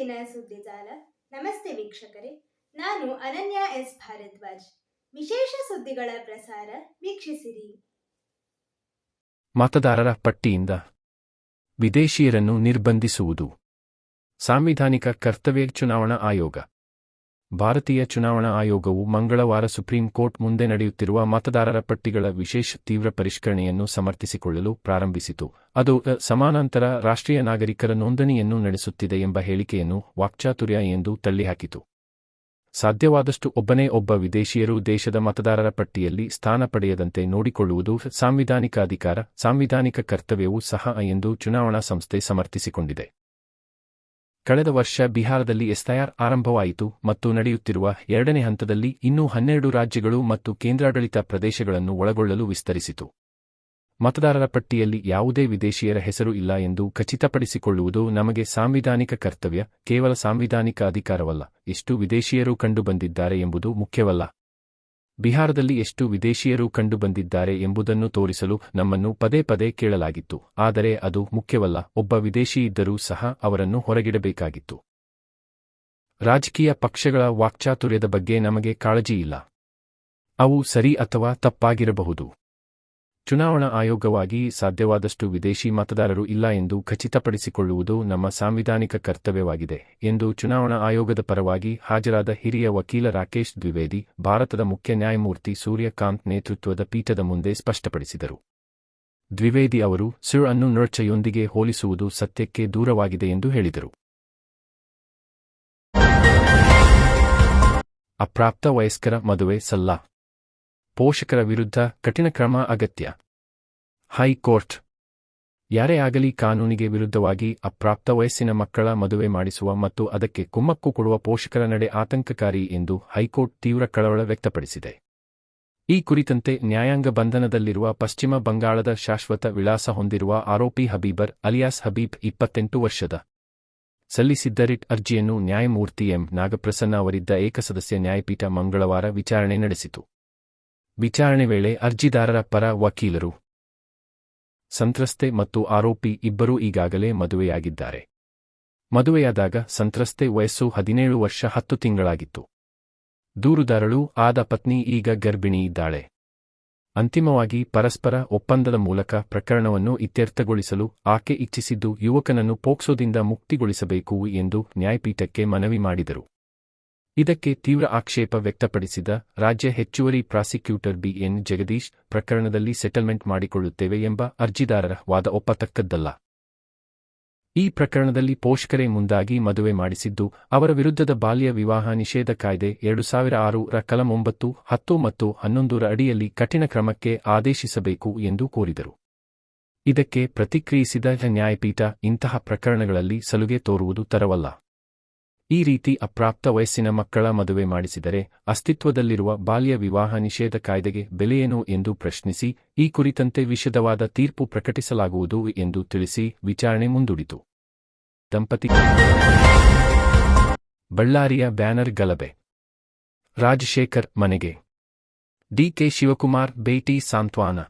ಪ್ರತಿದಿನ ಸುದ್ದಿಜಾಲ ನಮಸ್ತೆ ವೀಕ್ಷಕರೇ. ನಾನು ಅನನ್ಯ ಎಸ್ ಭಾರದ್ವಾಜ್. ವಿಶೇಷ ಸುದ್ದಿಗಳ ಪ್ರಸಾರ ವೀಕ್ಷಿಸಿರಿ. ಮತದಾರರ ಪಟ್ಟಿಯಿಂದ ವಿದೇಶಿಯರನ್ನು ನಿರ್ಬಂಧಿಸುವುದು. ಸಾಂವಿಧಾನಿಕ ಕರ್ತವ್ಯ ಚುನಾವಣಾ ಆಯೋಗ. ಭಾರತೀಯ ಚುನಾವಣಾ ಆಯೋಗವು ಮಂಗಳವಾರ ಸುಪ್ರೀಂ ಕೋರ್ಟ್ ಮುಂದೆ ನಡೆಯುತ್ತಿರುವ ಮತದಾರರ ಪಟ್ಟಿಗಳ ವಿಶೇಷ ತೀವ್ರ ಪರಿಷ್ಕರಣೆಯನ್ನು ಸಮರ್ಥಿಸಿಕೊಳ್ಳಲು ಪ್ರಾರಂಭಿಸಿತು. ಅದು ಸಮಾನಾಂತರ ರಾಷ್ಟ್ರೀಯ ನಾಗರಿಕರ ನೋಂದಣಿಯನ್ನು ನಡೆಸುತ್ತಿದೆ ಎಂಬ ಹೇಳಿಕೆಯನ್ನು ವಾಕ್ಚಾತುರ್ಯ ಎಂದು ತಳ್ಳಿಹಾಕಿತು. ಸಾಧ್ಯವಾದಷ್ಟು ಒಬ್ಬನೇ ಒಬ್ಬ ವಿದೇಶಿಯರು ದೇಶದ ಮತದಾರರ ಪಟ್ಟಿಯಲ್ಲಿ ಸ್ಥಾನ ಪಡೆಯದಂತೆ ನೋಡಿಕೊಳ್ಳುವುದು ಸಾಂವಿಧಾನಿಕ ಅಧಿಕಾರ, ಸಾಂವಿಧಾನಿಕ ಕರ್ತವ್ಯವೂ ಸಹ ಎಂದು ಚುನಾವಣಾ ಸಂಸ್ಥೆ ಸಮರ್ಥಿಸಿಕೊಂಡಿದೆ. ಕಳೆದ ವರ್ಷ ಬಿಹಾರದಲ್ಲಿ ಎಸ್ತಯಾರ್ ಆರಂಭವಾಯಿತು ಮತ್ತು ನಡೆಯುತ್ತಿರುವ ಎರಡನೇ ಹಂತದಲ್ಲಿ ಇನ್ನೂ ಹನ್ನೆರಡು ರಾಜ್ಯಗಳು ಮತ್ತು ಕೇಂದ್ರಾಡಳಿತ ಪ್ರದೇಶಗಳನ್ನು ಒಳಗೊಳ್ಳಲು ವಿಸ್ತರಿಸಿತು. ಮತದಾರರ ಪಟ್ಟಿಯಲ್ಲಿ ಯಾವುದೇ ವಿದೇಶಿಯರ ಹೆಸರು ಇಲ್ಲ ಎಂದು ಖಚಿತಪಡಿಸಿಕೊಳ್ಳುವುದು ನಮಗೆ ಸಾಂವಿಧಾನಿಕ ಕರ್ತವ್ಯ, ಕೇವಲ ಸಾಂವಿಧಾನಿಕ ಅಧಿಕಾರವಲ್ಲ, ಎಷ್ಟು ವಿದೇಶಿಯರು ಕಂಡುಬಂದಿದ್ದಾರೆ ಎಂಬುದು ಮುಖ್ಯವಲ್ಲ. ಬಿಹಾರದಲ್ಲಿ ಎಷ್ಟು ವಿದೇಶಿಯರು ಕಂಡುಬಂದಿದ್ದಾರೆ ಎಂಬುದನ್ನು ತೋರಿಸಲು ನಮ್ಮನ್ನು ಪದೇ ಪದೇ ಕೇಳಲಾಗಿತ್ತು. ಆದರೆ ಅದು ಮುಖ್ಯವಲ್ಲ, ಒಬ್ಬ ವಿದೇಶಿ ಇದ್ದರೂ ಸಹ ಅವರನ್ನು ಹೊರಗಿಡಬೇಕಾಗಿತ್ತು. ರಾಜಕೀಯ ಪಕ್ಷಗಳ ವಾಕ್ಚಾತುರ್ಯದ ಬಗ್ಗೆ ನಮಗೆ ಕಾಳಜಿಯಿಲ್ಲ. ಅವು ಸರಿ ಅಥವಾ ತಪ್ಪಾಗಿರಬಹುದು. ಚುನಾವಣಾ ಆಯೋಗವಾಗಿ ಸಾಧ್ಯವಾದಷ್ಟು ವಿದೇಶಿ ಮತದಾರರು ಇಲ್ಲ ಎಂದು ಖಚಿತಪಡಿಸಿಕೊಳ್ಳುವುದು ನಮ್ಮ ಸಾಂವಿಧಾನಿಕ ಕರ್ತವ್ಯವಾಗಿದೆ ಎಂದು ಚುನಾವಣಾ ಆಯೋಗದ ಪರವಾಗಿ ಹಾಜರಾದ ಹಿರಿಯ ವಕೀಲ ರಾಕೇಶ್ ದ್ವಿವೇದಿ, ಭಾರತದ ಮುಖ್ಯ ನ್ಯಾಯಮೂರ್ತಿ ಸೂರ್ಯಕಾಂತ್ ನೇತೃತ್ವದ ಪೀಠದ ಮುಂದೆ ಸ್ಪಷ್ಟಪಡಿಸಿದರು. ದ್ವಿವೇದಿ ಅವರು, ಸುರ್, ಅನ್ನು ನರ್ಚೆಯೊಂದಿಗೆ ಹೋಲಿಸುವುದು ಸತ್ಯಕ್ಕೆ ದೂರವಾಗಿದೆ ಎಂದು ಹೇಳಿದರು. ಅಪ್ರಾಪ್ತ ವಯಸ್ಕರ ಮದುವೆ, ಸಲ್ಲ. ಪೋಷಕರ ವಿರುದ್ಧ ಕಠಿಣ ಕ್ರಮ ಅಗತ್ಯ. ಹೈಕೋರ್ಟ್. ಯಾರೇ ಆಗಲಿ ಕಾನೂನಿಗೆ ವಿರುದ್ಧವಾಗಿ ಅಪ್ರಾಪ್ತ ವಯಸ್ಸಿನ ಮಕ್ಕಳ ಮದುವೆ ಮಾಡಿಸುವ ಮತ್ತು ಅದಕ್ಕೆ ಕುಮ್ಮಕ್ಕು ಕೊಡುವ ಪೋಷಕರ ನಡೆ ಆತಂಕಕಾರಿ ಎಂದು ಹೈಕೋರ್ಟ್ ತೀವ್ರ ಕಳವಳ ವ್ಯಕ್ತಪಡಿಸಿದೆ. ಈ ಕುರಿತಂತೆ ನ್ಯಾಯಾಂಗ ಬಂಧನದಲ್ಲಿರುವ ಪಶ್ಚಿಮ ಬಂಗಾಳದ ಶಾಶ್ವತ ವಿಳಾಸ ಹೊಂದಿರುವ ಆರೋಪಿ ಹಬೀಬರ್ ಅಲಿಯಾಸ್ ಹಬೀಬ್ ಇಪ್ಪತ್ತೆಂಟು ವರ್ಷದ. ಸಲ್ಲಿಸಿದ್ದ ರಿಟ್ ಅರ್ಜಿಯನ್ನು ನ್ಯಾಯಮೂರ್ತಿ ಎಂ. ನಾಗಪ್ರಸನ್ನ ಅವರಿದ್ದ ಏಕಸದಸ್ಯ ನ್ಯಾಯಪೀಠ ಮಂಗಳವಾರ ವಿಚಾರಣೆ ನಡೆಸಿತು. ವಿಚಾರಣೆ ವೇಳೆ ಅರ್ಜಿದಾರರ ಪರ ವಕೀಲರು, ಸಂತ್ರಸ್ತೆ ಮತ್ತು ಆರೋಪಿ ಇಬ್ಬರೂ ಈಗಾಗಲೇ ಮದುವೆಯಾಗಿದ್ದಾರೆ. ಮದುವೆಯಾದಾಗ ಸಂತ್ರಸ್ತೆ ವಯಸ್ಸು ಹದಿನೇಳು ವರ್ಷ ಹತ್ತು ತಿಂಗಳಾಗಿತ್ತು. ದೂರುದಾರಳು ಆದ ಪತ್ನಿ ಈಗ ಗರ್ಭಿಣಿಯಿದ್ದಾಳೆ. ಅಂತಿಮವಾಗಿ ಪರಸ್ಪರ ಒಪ್ಪಂದದ ಮೂಲಕ ಪ್ರಕರಣವನ್ನು ಇತ್ಯರ್ಥಗೊಳಿಸಲು ಆಕೆ ಇಚ್ಛಿಸಿದ್ದು, ಯುವಕನನ್ನು ಪೋಕ್ಸೋದಿಂದ ಮುಕ್ತಿಗೊಳಿಸಬೇಕು ಎಂದು ನ್ಯಾಯಪೀಠಕ್ಕೆ ಮನವಿ ಮಾಡಿದರು. ಇದಕ್ಕೆ ತೀವ್ರ ಆಕ್ಷೇಪ ವ್ಯಕ್ತಪಡಿಸಿದ ರಾಜ್ಯ ಹೆಚ್ಚುವರಿ ಪ್ರಾಸಿಕ್ಯೂಟರ್ ಬಿಎನ್ ಜಗದೀಶ್, ಪ್ರಕರಣದಲ್ಲಿ ಸೆಟಲ್ಮೆಂಟ್ ಮಾಡಿಕೊಳ್ಳುತ್ತೇವೆ ಎಂಬ ಅರ್ಜಿದಾರರ ವಾದ ಒಪ್ಪತಕ್ಕದ್ದಲ್ಲ. ಈ ಪ್ರಕರಣದಲ್ಲಿ ಪೋಷಕರೇ ಮುಂದಾಗಿ ಮದುವೆ ಮಾಡಿಸಿದ್ದು, ಅವರ ವಿರುದ್ಧದ ಬಾಲ್ಯ ವಿವಾಹ ನಿಷೇಧ ಕಾಯ್ದೆ ಎರಡು ಸಾವಿರ ಆರು ರ ಕಲಂ ಒಂಬತ್ತು ಹತ್ತು ಮತ್ತು ಹನ್ನೊಂದರ ಅಡಿಯಲ್ಲಿ ಕಠಿಣ ಕ್ರಮಕ್ಕೆ ಆದೇಶಿಸಬೇಕು ಎಂದು ಕೋರಿದರು. ಇದಕ್ಕೆ ಪ್ರತಿಕ್ರಿಯಿಸಿದ ನ್ಯಾಯಪೀಠ ಇಂತಹ ಪ್ರಕರಣಗಳಲ್ಲಿ ಸಲುಗೆ ತೋರುವುದು ತರವಲ್ಲ. ಈ ರೀತಿ ಅಪ್ರಾಪ್ತ ವಯಸ್ಸಿನ ಮಕ್ಕಳ ಮದುವೆ ಮಾಡಿಸಿದರೆ ಅಸ್ತಿತ್ವದಲ್ಲಿರುವ ಬಾಲ್ಯ ವಿವಾಹ ನಿಷೇಧ ಕಾಯ್ದೆಗೆ ಬೆಲೆಯೇನು ಎಂದು ಪ್ರಶ್ನಿಸಿ, ಈ ಕುರಿತಂತೆ ವಿಷದವಾದ ತೀರ್ಪು ಪ್ರಕಟಿಸಲಾಗುವುದು ಎಂದು ತಿಳಿಸಿ ವಿಚಾರಣೆ ಮುಂದೂಡಿತು. ದಂಪತಿ ಬಳ್ಳಾರಿಯ ಬ್ಯಾನರ್ ಗಲಭೆ. ರಾಜಶೇಖರ್ ಮನೆಗೆ. ಡಿಕೆ ಶಿವಕುಮಾರ್ ಭೇಟಿ ಸಾಂತ್ವನ.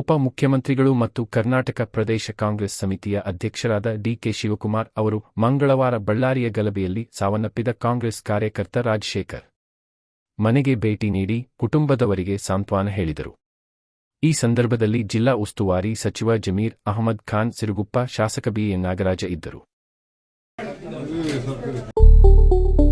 ಉಪ ಮುಖ್ಯಮಂತ್ರಿಗಳು ಮತ್ತು ಕರ್ನಾಟಕ ಪ್ರದೇಶ ಕಾಂಗ್ರೆಸ್ ಸಮಿತಿಯ ಅಧ್ಯಕ್ಷರಾದ ಡಿಕೆ ಶಿವಕುಮಾರ್ ಅವರು ಮಂಗಳವಾರ ಬಳ್ಳಾರಿಯ ಗಲಭೆಯಲ್ಲಿ ಸಾವನ್ನಪ್ಪಿದ ಕಾಂಗ್ರೆಸ್ ಕಾರ್ಯಕರ್ತ ರಾಜಶೇಖರ್. ಮನೆಗೆ ಭೇಟಿ ನೀಡಿ ಕುಟುಂಬದವರಿಗೆ ಸಾಂತ್ವನ ಹೇಳಿದರು. ಈ ಸಂದರ್ಭದಲ್ಲಿ ಜಿಲ್ಲಾ ಉಸ್ತುವಾರಿ ಸಚಿವ ಜಮೀರ್ ಅಹಮದ್ ಖಾನ್ ಸಿರುಗುಪ್ಪ, ಶಾಸಕ ಬಿಎನ್ ನಾಗರಾಜ ಇದ್ದರು.